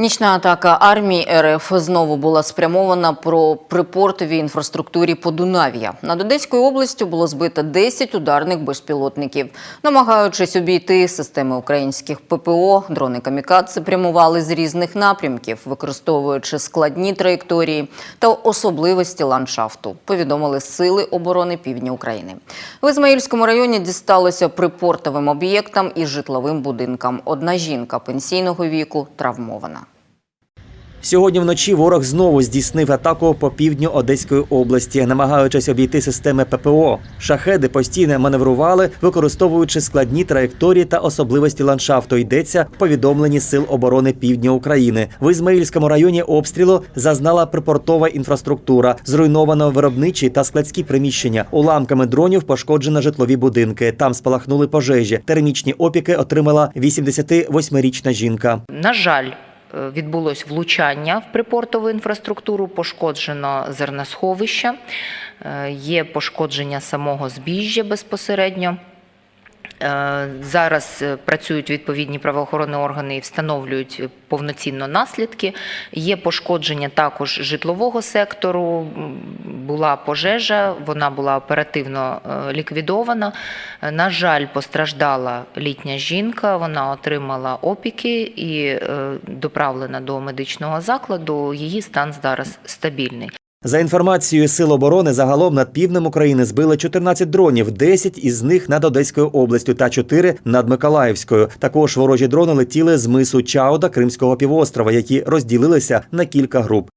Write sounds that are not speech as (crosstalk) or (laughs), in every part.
Нічна атака армії РФ знову була спрямована про припортовій інфраструктурі Подунав'я. Над Одеською областю було збито 10 ударних безпілотників. Намагаючись обійти системи українських ППО, дрони камікадзе прямували з різних напрямків, використовуючи складні траєкторії та особливості ландшафту. Повідомили сили оборони півдня України. В Ізмаїльському районі дісталося припортовим об'єктам і житловим будинкам. Одна жінка пенсійного віку травмована. Сьогодні вночі ворог знову здійснив атаку по півдню Одеської області, намагаючись обійти системи ППО. Шахеди постійно маневрували, використовуючи складні траєкторії та особливості ландшафту. Йдеться в повідомленні сил оборони півдня України. В Ізмаїльському районі обстрілу зазнала припортова інфраструктура, зруйновано виробничі та складські приміщення. Уламками дронів пошкоджено житлові будинки. Там спалахнули пожежі. Термічні опіки отримала 88-річна жінка. На жаль, відбулось влучання в припортову інфраструктуру, пошкоджено зерносховище, е, є пошкодження самого збіжжя безпосередньо. Е, Зараз е, працюють відповідні правоохоронні органи і встановлюють е, повноцінно наслідки. Є пошкодження також житлового сектору. Була пожежа, вона була оперативно е, ліквідована. Е, На жаль, постраждала літня жінка. Вона отримала опіки і е, доправлена до медичного закладу. Її стан зараз стабільний. За інформацією Сил оборони, загалом над півднем України збили 14 дронів, 10 із них над Одеською областю та 4 над Миколаївською. Також ворожі дрони летіли з мису Чауда Кримського півострова, які розділилися на кілька груп.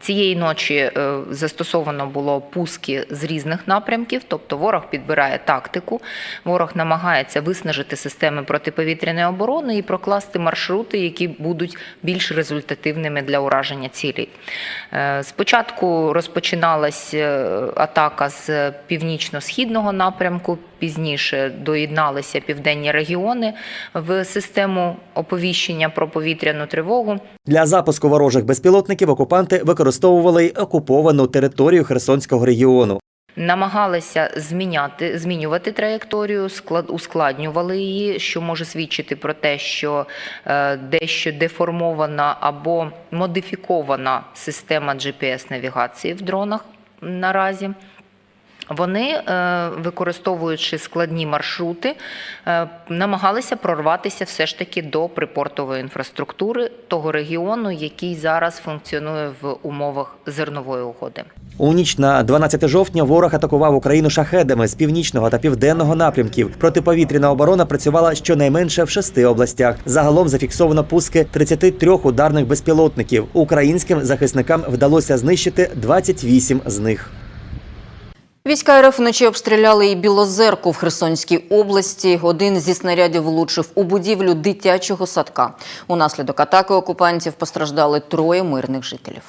Цієї ночі е, застосовано було пуски з різних напрямків, тобто ворог підбирає тактику, ворог намагається виснажити системи протиповітряної оборони і прокласти маршрути, які будуть більш результативними для ураження цілей. Е, Спочатку розпочиналась е, атака з північно-східного напрямку, пізніше доєдналися південні регіони в систему оповіщення про повітряну тривогу. Для запуску ворожих безпілотників окупанти використовували й окуповану територію Херсонського регіону. намагалися зміняти, змінювати траєкторію, склад, ускладнювали її, що може свідчити про те, що е, дещо деформована або модифікована система GPS-навігації в дронах наразі. Вони, е, використовуючи складні маршрути, е, намагалися прорватися все ж таки до припортової інфраструктури того регіону, який зараз функціонує в умовах зернової угоди. У ніч на 12 жовтня ворог атакував Україну шахедами з північного та південного напрямків. Протиповітряна оборона працювала щонайменше в шести областях. Загалом зафіксовано пуски 33 ударних безпілотників. Українським захисникам вдалося знищити 28 з них. Війська РФ вночі обстріляли і Білозерку в Херсонській області. Один зі снарядів влучив у будівлю дитячого садка. Унаслідок атаки окупантів постраждали троє мирних жителів.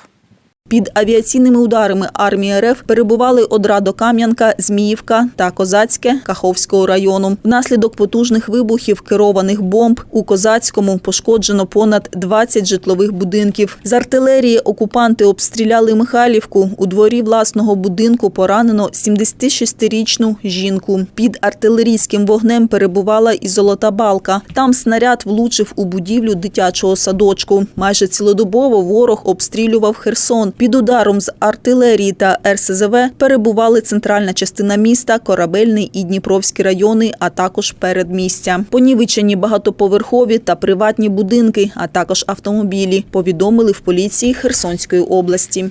Під авіаційними ударами армії РФ перебували Одрадо-Кам'янка, Зміївка та Козацьке Каховського району. Внаслідок потужних вибухів керованих бомб у Козацькому пошкоджено понад 20 житлових будинків. З артилерії окупанти обстріляли Михайлівку. У дворі власного будинку поранено 76-річну жінку. Під артилерійським вогнем перебувала і Золота Балка. Там снаряд влучив у будівлю дитячого садочку. Майже цілодобово ворог обстрілював Херсон. Під ударом з артилерії та РСЗВ перебували центральна частина міста, Корабельний і Дніпровські райони, а також передмістя. Понівечені багатоповерхові та приватні будинки, а також автомобілі, повідомили в поліції Херсонської області.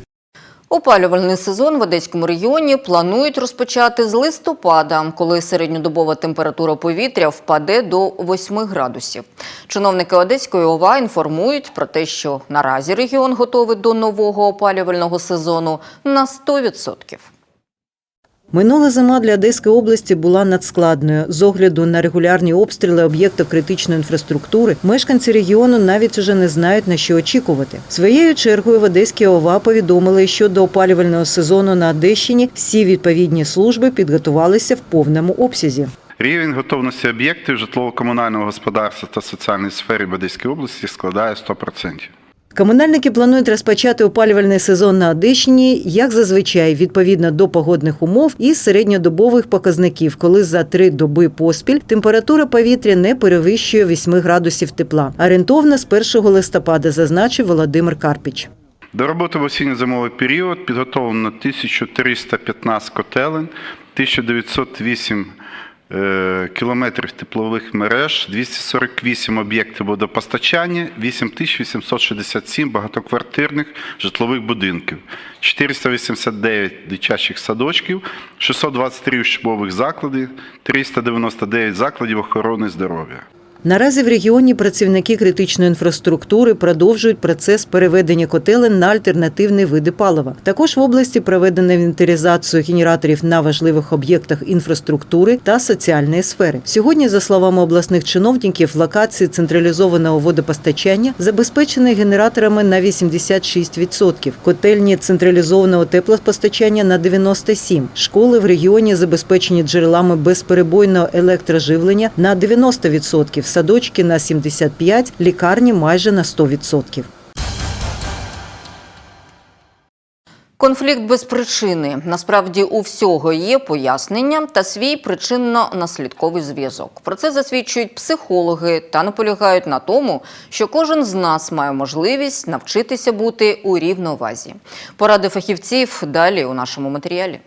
Опалювальний сезон в Одеському регіоні планують розпочати з листопада, коли середньодобова температура повітря впаде до 8 градусів. Чиновники Одеської ОВА інформують про те, що наразі регіон готовий до нового опалювального сезону на 100%. Минула зима для Одеської області була надскладною. З огляду на регулярні обстріли об'єктів критичної інфраструктури, мешканці регіону навіть уже не знають на що очікувати. Своєю чергою в Одеській ОВА повідомили, що до опалювального сезону на Одещині всі відповідні служби підготувалися в повному обсязі. Рівень готовності об'єктів житлово-комунального господарства та соціальної сфери в Одеській області складає 100%. Комунальники планують розпочати опалювальний сезон на Одещині, як зазвичай, відповідно до погодних умов і середньодобових показників, коли за три доби поспіль температура повітря не перевищує 8 градусів тепла. Орієнтовно з 1 листопада, зазначив Володимир Карпіч. До роботи в осінньо-зимовий період підготовлено 1315 котелень, 1908 е, кілометрів теплових мереж, 248 об'єктів водопостачання, 8867 багатоквартирних житлових будинків, 489 дитячих садочків, 623 учбових закладів, 399 закладів охорони здоров'я. Наразі в регіоні працівники критичної інфраструктури продовжують процес переведення котелень на альтернативні види палива. Також в області проведено інвентаризацію генераторів на важливих об'єктах інфраструктури та соціальної сфери. Сьогодні, за словами обласних чиновників, локації централізованого водопостачання забезпечені генераторами на 86%, котельні централізованого теплопостачання на 97%. Школи в регіоні забезпечені джерелами безперебойного електроживлення на 90%, садочки на 75%, лікарні майже на 100%. Конфлікт без причини. Насправді у всього є пояснення та свій причинно-наслідковий зв'язок. Про це засвідчують психологи та наполягають на тому, що кожен з нас має можливість навчитися бути у рівновазі. Поради фахівців далі у нашому матеріалі.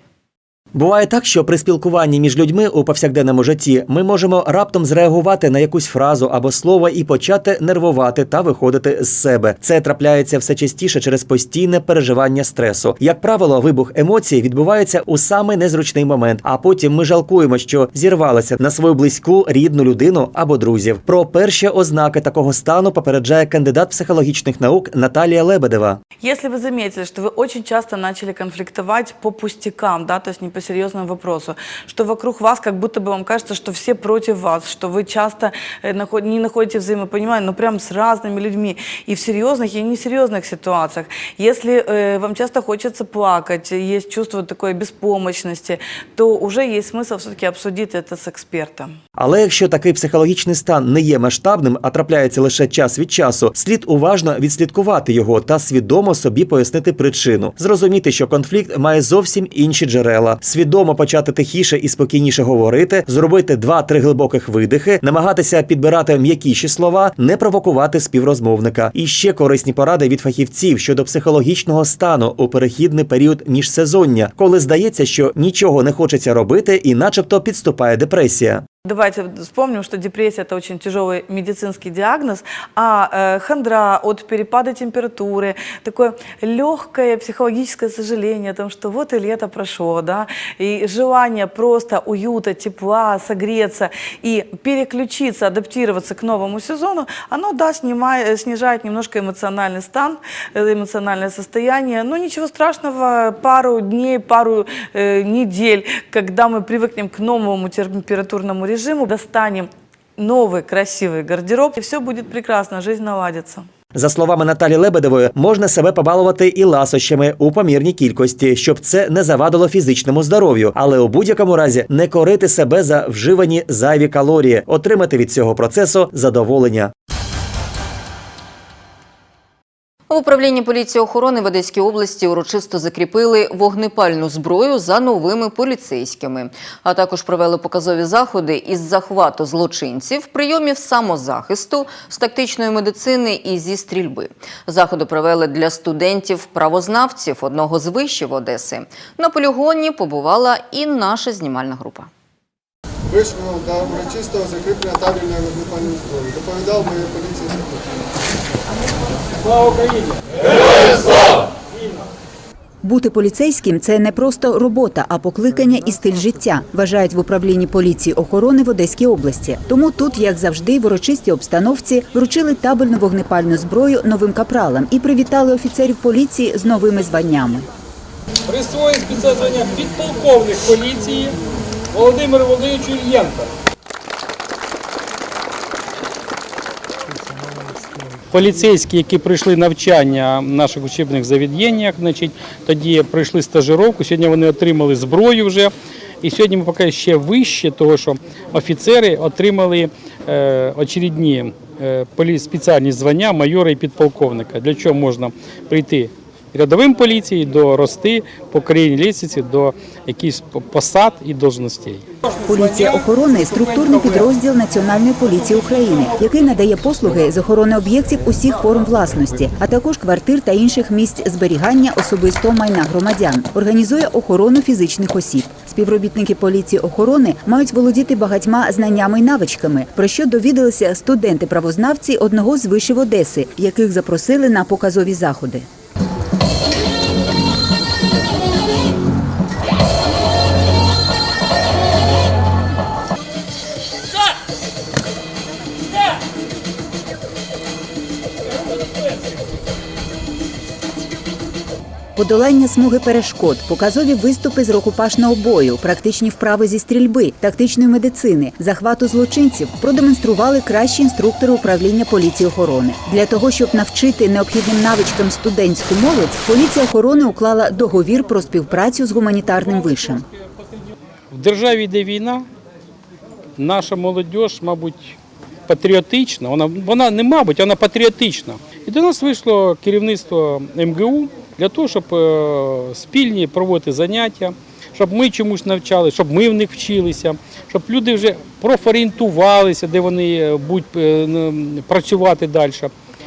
Буває так, що при спілкуванні між людьми у повсякденному житті ми можемо раптом зреагувати на якусь фразу або слово і почати нервувати та виходити з себе. Це трапляється все частіше через постійне переживання стресу. Як правило, вибух емоцій відбувається у самий незручний момент, а потім ми жалкуємо, що зірвалися на свою близьку рідну людину або друзів. Про перші ознаки такого стану попереджає кандидат психологічних наук Наталія Лебедева. Если вы заметили, что вы очень часто начали конфликтовать по пустякам, да, то есть не по серьезному вопросу, что вокруг вас как будто бы вам кажется, что все против вас, что вы часто э, наход- не находите взаимопонимания, но прям с разными людьми, и в серьезных, и несерьезных ситуациях. Если э, вам часто хочется плакать, есть чувство такой беспомощности, то уже есть смысл все-таки обсудить это с экспертом. Але якщо такий психологічний стан не є масштабним, а трапляється лише час від часу, слід уважно відслідкувати його та свідомо собі пояснити причину, зрозуміти, що конфлікт має зовсім інші джерела, свідомо почати тихіше і спокійніше говорити, зробити два-три глибоких видихи, намагатися підбирати м'якіші слова, не провокувати співрозмовника. І ще корисні поради від фахівців щодо психологічного стану у перехідний період міжсезоння, коли здається, що нічого не хочеться робити, і, начебто, підступає депресія. Давайте вспомним, что депрессия – это очень тяжелый медицинский диагноз, а э, хандра от перепада температуры, такое легкое психологическое сожаление о том, что вот и лето прошло, да, и желание просто уюта, тепла, согреться и переключиться, адаптироваться к новому сезону, оно, да, снимает, снижает немножко эмоциональный стан, э, эмоциональное состояние, но ничего страшного, пару дней, пару э, недель, когда мы привыкнем к новому температурному режиму, достанем новый красивый гардероб, и все будет прекрасно, жизнь наладится. За словами Наталі Лебедової, можна себе побалувати і ласощами у помірній кількості, щоб це не завадило фізичному здоров'ю, але у будь-якому разі не корити себе за вживані зайві калорії, отримати від цього процесу задоволення. В управлінні поліції охорони в Одеській області урочисто закріпили вогнепальну зброю за новими поліцейськими, а також провели показові заходи із захвату злочинців, прийомів самозахисту, з тактичної медицини і зі стрільби. Заходи провели для студентів-правознавців одного з вишів Одеси. На полігоні побувала і наша знімальна група. Вийшов до урочистого закріплення табельної вогнепальної зброї. Доповідав моє поліції Бути поліцейським це не просто робота, а покликання і стиль життя, вважають в управлінні поліції охорони в Одеській області. Тому тут, як завжди, в урочистій обстановці вручили табельну вогнепальну зброю новим капралам і привітали офіцерів поліції з новими званнями. Присвоїть спецзвання підполковник поліції Володимиру Володимировичу Ільєнко. Поліцейські, які пройшли навчання в наших учебних завід'єннях, значить, тоді пройшли стажировку. Сьогодні вони отримали зброю вже І сьогодні ми поки ще вище, того що офіцери отримали е, очередні е, спеціальні звання майора і підполковника. Для чого можна прийти рядовим поліції до рости по країні лісиці до якихось посад і должностей. Поліція охорони структурний підрозділ Національної поліції України, який надає послуги з охорони об'єктів усіх форм власності, а також квартир та інших місць зберігання особистого майна громадян. Організує охорону фізичних осіб. Співробітники поліції охорони мають володіти багатьма знаннями й навичками, про що довідалися студенти-правознавці одного з вишів Одеси, яких запросили на показові заходи. Подолання смуги перешкод, показові виступи з рукопашного бою, практичні вправи зі стрільби, тактичної медицини, захвату злочинців продемонстрували кращі інструктори управління поліції охорони. Для того щоб навчити необхідним навичкам студентську молодь, поліція охорони уклала договір про співпрацю з гуманітарним вишем. В державі йде війна, наша молодь, мабуть, патріотична. Вона, вона не мабуть, вона патріотична. І до нас вийшло керівництво МГУ для того, щоб е, спільні проводити заняття, щоб ми чомусь навчали, щоб ми в них вчилися, щоб люди вже профорієнтувалися, де вони е, будуть е, працювати далі.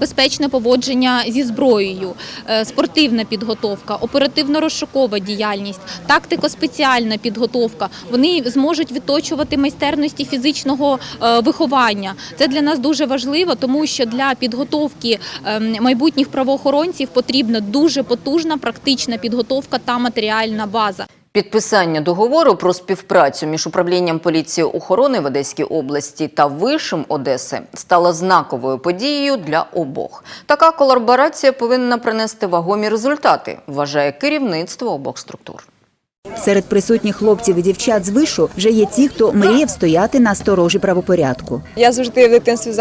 Безпечне поводження зі зброєю, е, спортивна підготовка, оперативно-розшукова діяльність, тактико-спеціальна підготовка. Вони зможуть відточувати майстерності фізичного е, виховання. Це для нас дуже важливо, тому що для підготовки ем, майбутніх правоохоронців потрібна дуже потужна практична підготовка та матеріальна база. Підписання договору про співпрацю між управлінням поліції охорони в Одеській області та Вишем Одеси стала знаковою подією для обох. Така колаборація повинна принести вагомі результати, вважає керівництво обох структур. Серед присутніх хлопців і дівчат з вишу вже є ті, хто мріяв стояти на сторожі правопорядку. Я завжди в дитинстві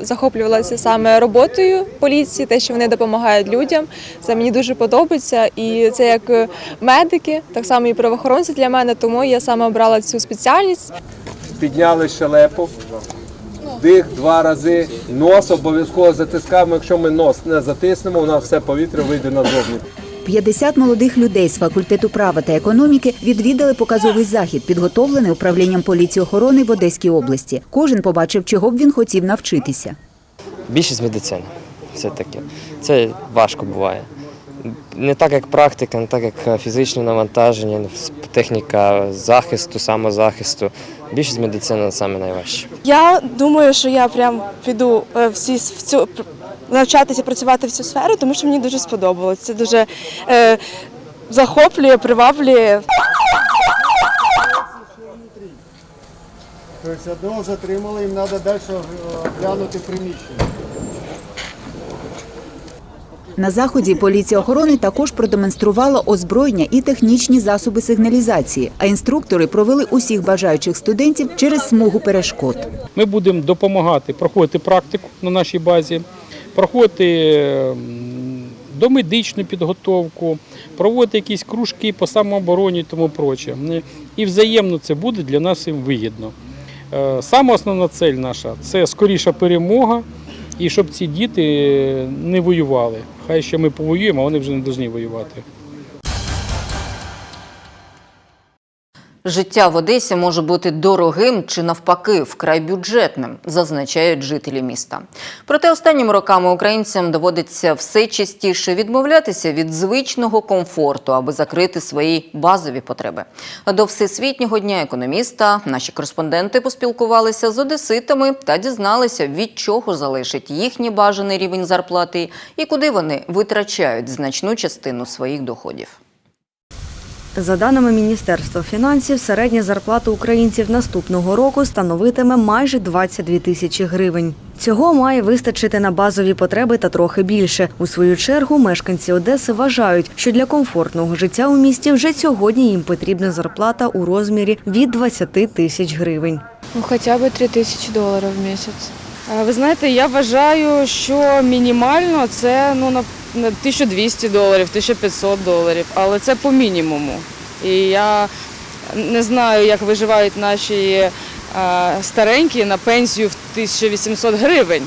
захоплювалася саме роботою поліції, те, що вони допомагають людям. Це мені дуже подобається. І це як медики, так само і правоохоронці для мене, тому я саме обрала цю спеціальність. підняли щелепу, вдих два рази, нос обов'язково затискаємо. Якщо ми нос не затиснемо, у нас все повітря вийде назовні. 50 молодих людей з факультету права та економіки відвідали показовий захід, підготовлений управлінням поліції охорони в Одеській області. Кожен побачив, чого б він хотів навчитися. Більшість медицини. Все таки. Це важко буває. Не так як практика, не так як фізичне навантаження, техніка захисту, самозахисту. Більшість медицини саме найважче. Я думаю, що я прям піду е, всі в цю навчатися працювати в цю сферу, тому що мені дуже сподобалось. Це дуже е, захоплює, приваблює. Тобто одного затримали, їм треба далі глянути приміщення. На заході поліція охорони також продемонструвала озброєння і технічні засоби сигналізації, а інструктори провели усіх бажаючих студентів через смугу перешкод. Ми будемо допомагати проходити практику на нашій базі, проходити домедичну підготовку, проводити якісь кружки по самообороні і тому проче. І взаємно це буде для нас всім вигідно. Е, Саме основна цель наша це скоріша перемога, і щоб ці діти не воювали. Хай ще ми повоюємо, а вони вже не повинні воювати. Життя в Одесі може бути дорогим чи навпаки вкрай бюджетним, зазначають жителі міста. Проте останніми роками українцям доводиться все частіше відмовлятися від звичного комфорту, аби закрити свої базові потреби. До всесвітнього дня економіста наші кореспонденти поспілкувалися з одеситами та дізналися, від чого залежить їхній бажаний рівень зарплати і куди вони витрачають значну частину своїх доходів. За даними Міністерства фінансів, середня зарплата українців наступного року становитиме майже 22 тисячі гривень. Цього має вистачити на базові потреби та трохи більше. У свою чергу мешканці Одеси вважають, що для комфортного життя у місті вже сьогодні їм потрібна зарплата у розмірі від 20 тисяч гривень. Ну, хоча б 3 тисячі доларів в місяць. Ви знаєте, я вважаю, що мінімально це ну, на 1200 доларів, 1500 доларів, але це по мінімуму. І я Не знаю, як виживають наші е, старенькі на пенсію в 1800 гривень.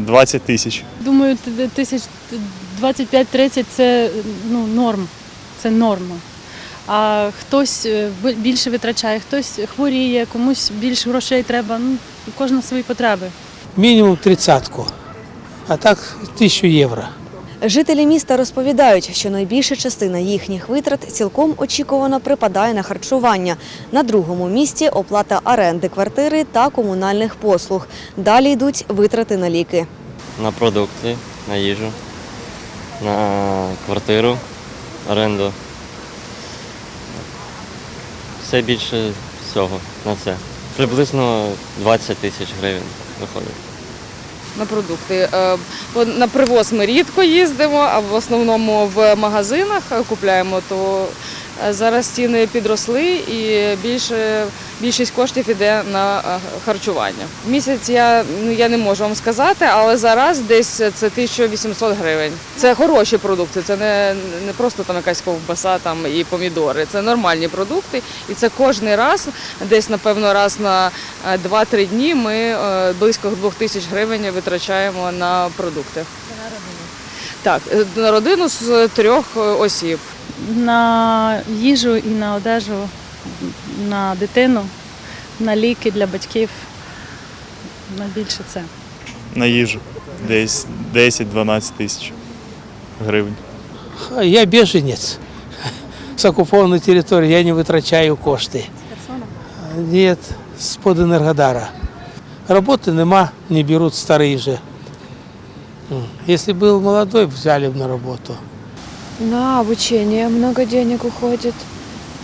20 тисяч. Думаю, тисяч 25-30 це ну, норм. Це норма. А хтось е, більше витрачає, хтось хворіє, комусь більше грошей треба. Ну, у кожного свої потреби. Мінімум тридцятку, а так тисячу євро. Жителі міста розповідають, що найбільша частина їхніх витрат цілком очікувано припадає на харчування. На другому місці оплата оренди квартири та комунальних послуг. Далі йдуть витрати на ліки. На продукти, на їжу, на квартиру, оренду. Все більше всього на це. Приблизно 20 тисяч гривень виходить. На продукти. Е, На привоз ми рідко їздимо, а в основному в магазинах е, купляємо, то зараз ціни підросли і більше, більшість коштів йде на е, харчування. В Місяць я, ну, я не можу вам сказати, але зараз десь це 1800 гривень. Це хороші продукти, це не, не просто там якась ковбаса там, і помідори. Це нормальні продукти. І це кожен раз, десь, напевно, раз на е, 2-3 дні ми е, близько 2000 гривень витрачаємо на продукти. Це на родину? Так, е, на родину з трьох е, осіб. На їжу і на одежу, на дитину, на ліки для батьків. Найбільше це. На їжу десь 10-12 тисяч гривень. Я біженець з окупованої території, я не витрачаю кошти. Ні, з-под Енергодара. Роботи нема, не беруть старі вже. М. Якщо був молодой, взяли б на роботу. На обучение много денег уходит,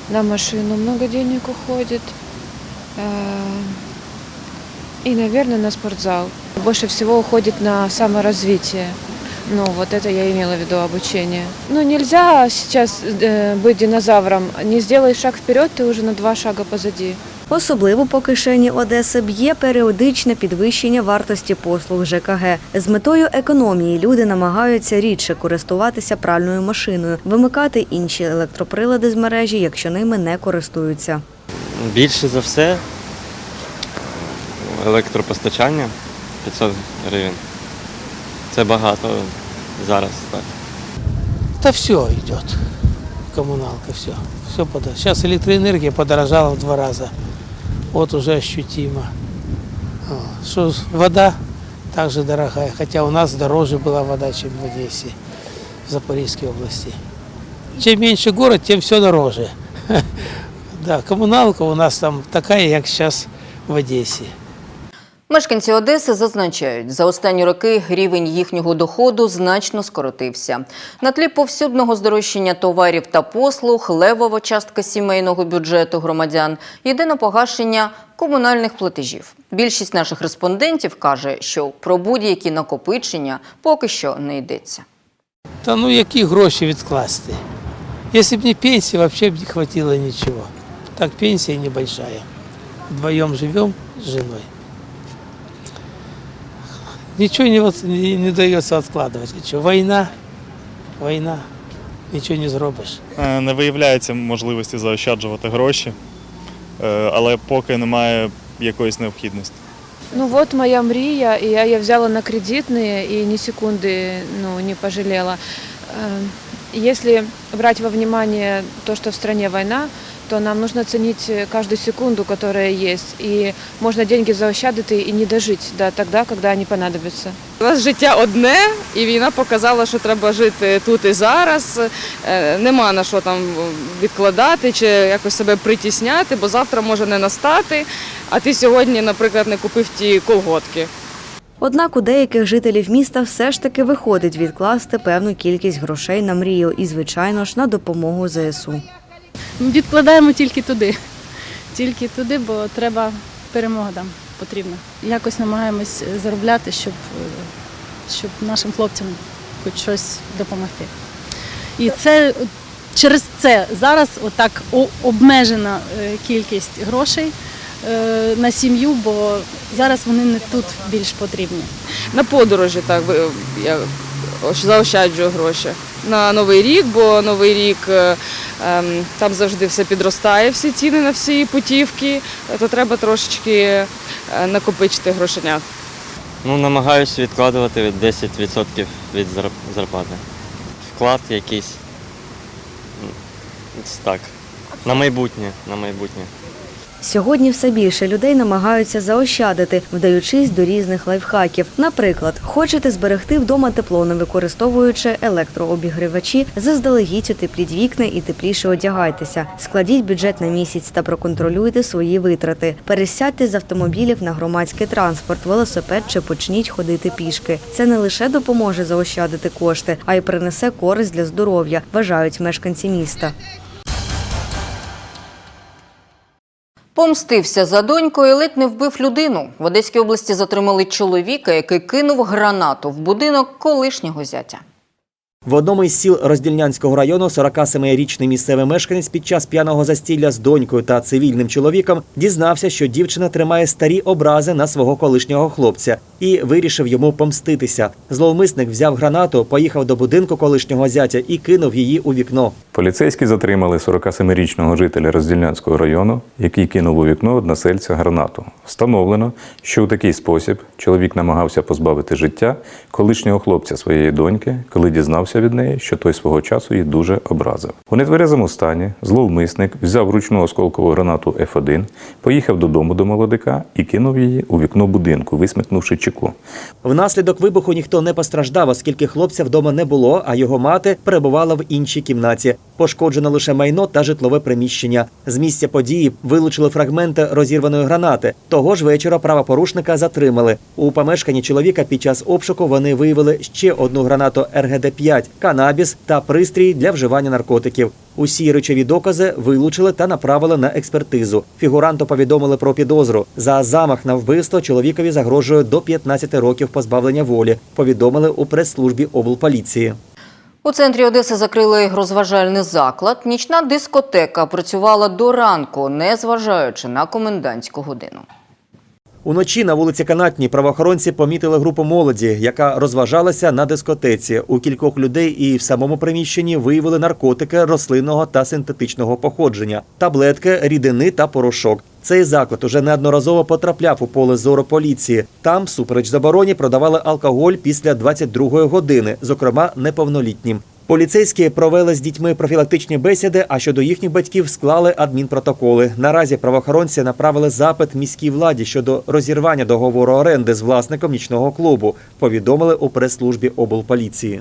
на машину много денег уходит. И, наверное, на спортзал. Больше всего уходит на саморазвитие. Ну, вот это я имела в виду обучение. Ну, нельзя сейчас э, быть динозавром. Не сделаешь шаг вперед, ты уже на два шага позади. Особливо по кишені Одеси б'є періодичне підвищення вартості послуг ЖКГ. З метою економії люди намагаються рідше користуватися пральною машиною, вимикати інші електроприлади з мережі, якщо ними не користуються. Більше за все електропостачання 500 гривень. Це багато зараз. Так. Да все идет. Коммуналка, все. Все подорожало. Сейчас электроэнергия подорожала в два раза. Вот уже ощутимо. Что вода также дорогая. Хотя у нас дороже была вода, чем в Одессе, в Запорожской области. Чем меньше город, тем все дороже. (laughs) Да, коммуналка у нас там такая, как сейчас в Одессе. Мешканці Одеси зазначають, за останні роки рівень їхнього доходу значно скоротився. На тлі повсюдного здорожчання товарів та послуг левова частка сімейного бюджету громадян йде на погашення комунальних платежів. Більшість наших респондентів каже, що про будь-які накопичення поки що не йдеться. Та ну які гроші відкласти? Якщо б не пенсія, взагалі б не хватило нічого. Так пенсія небольшая. Вдвоем живем с женой. Ничего не, вот- не, не дается откладывать. Ничего. Война, война, ничего не зробиш. Е, Не виявляється можливості заощаджувати гроші, е, але поки немає якоїсь необхідності. Ну вот моя мрия, и я ее взяла на кредитные и ни секунды ну, не пожалела. Э, Если брать во внимание то, что в стране война, то нам нужно ценить каждую секунду, которая есть. И можно деньги заощадити і не дожити до тогда, когда вони понадобятся. У нас життя одне, і війна показала, що треба жити тут і зараз. Е, Нема на що там відкладати чи якось себе притісняти, бо завтра може не настати. А ти сьогодні, наприклад, не купив ті колготки. Однак у деяких жителів міста все ж таки виходить відкласти певну кількість грошей на мрію і, звичайно ж, на допомогу ЗСУ. Відкладаємо тільки туди. Тільки туди, бо треба перемога нам потрібна. Якось намагаємось заробляти, щоб, е, щоб нашим хлопцям хоч щось допомогти. І це через це зараз отак обмежена е, кількість грошей е, на сім'ю, бо зараз вони не тут більш потрібні. На подорожі так я заощаджую гроші. На Новий рік, бо Новий рік е, там завжди все підростає, всі ціни на всі путівки, то треба трошечки е, накопичити грошенят. Ну, намагаюся відкладувати від 10% від зарплати. Вклад якийсь. Так. На майбутнє, на майбутнє. Сьогодні все більше людей намагаються заощадити, вдаючись до різних лайфхаків. Наприклад, хочете зберегти вдома тепло, не використовуючи електрообігрівачі, заздалегідь утепліть вікна і тепліше одягайтеся. Складіть бюджет на місяць та проконтролюйте свої витрати. Пересядьте з автомобілів на громадський транспорт, велосипед чи почніть ходити пішки. Це не лише допоможе заощадити кошти, а й принесе користь для здоров'я, вважають мешканці міста. Помстився за донькою, ледь не вбив людину. В Одеській області затримали чоловіка, який кинув гранату в будинок колишнього зятя. В одному із сіл Роздільнянського району 47-річний місцевий мешканець під час п'яного застілля з донькою та цивільним чоловіком дізнався, що дівчина тримає старі образи на свого колишнього хлопця і вирішив йому помститися. Зловмисник взяв гранату, поїхав до будинку колишнього зятя і кинув її у вікно. Поліцейські затримали 47-річного жителя Роздільнянського району, який кинув у вікно односельця гранату. Встановлено, що у такий спосіб чоловік намагався позбавити життя колишнього хлопця своєї доньки, коли дізнався від неї, що той свого часу її дуже образив. У нетверезому стані зловмисник взяв ручну осколкову гранату Ф1, поїхав додому до молодика і кинув її у вікно будинку, висмикнувши чеку. Внаслідок вибуху ніхто не постраждав, оскільки хлопця вдома не було, а його мати перебувала в іншій кімнаті. Пошкоджено лише майно та житлове приміщення. З місця події вилучили фрагменти розірваної гранати. Того ж вечора правопорушника затримали. У помешканні чоловіка під час обшуку вони виявили ще одну гранату РГД-5, канабіс та пристрій для вживання наркотиків. Усі речові докази вилучили та направили на експертизу. Фігуранту повідомили про підозру. За замах на вбивство чоловікові загрожує до 15 років позбавлення волі. Повідомили у прес-службі облполіції. У центрі Одеси закрили розважальний заклад. Нічна дискотека працювала до ранку, не зважаючи на комендантську годину. Уночі на вулиці Канатній правоохоронці помітили групу молоді, яка розважалася на дискотеці. У кількох людей і в самому приміщенні виявили наркотики рослинного та синтетичного походження, таблетки, рідини та порошок. Цей заклад уже неодноразово потрапляв у поле зору поліції. Там, всупереч забороні, продавали алкоголь після 22-ї години, зокрема неповнолітнім. Поліцейські провели з дітьми профілактичні бесіди, а щодо їхніх батьків склали адмінпротоколи. Наразі правоохоронці направили запит міській владі щодо розірвання договору оренди з власником нічного клубу. Повідомили у прес-службі облполіції.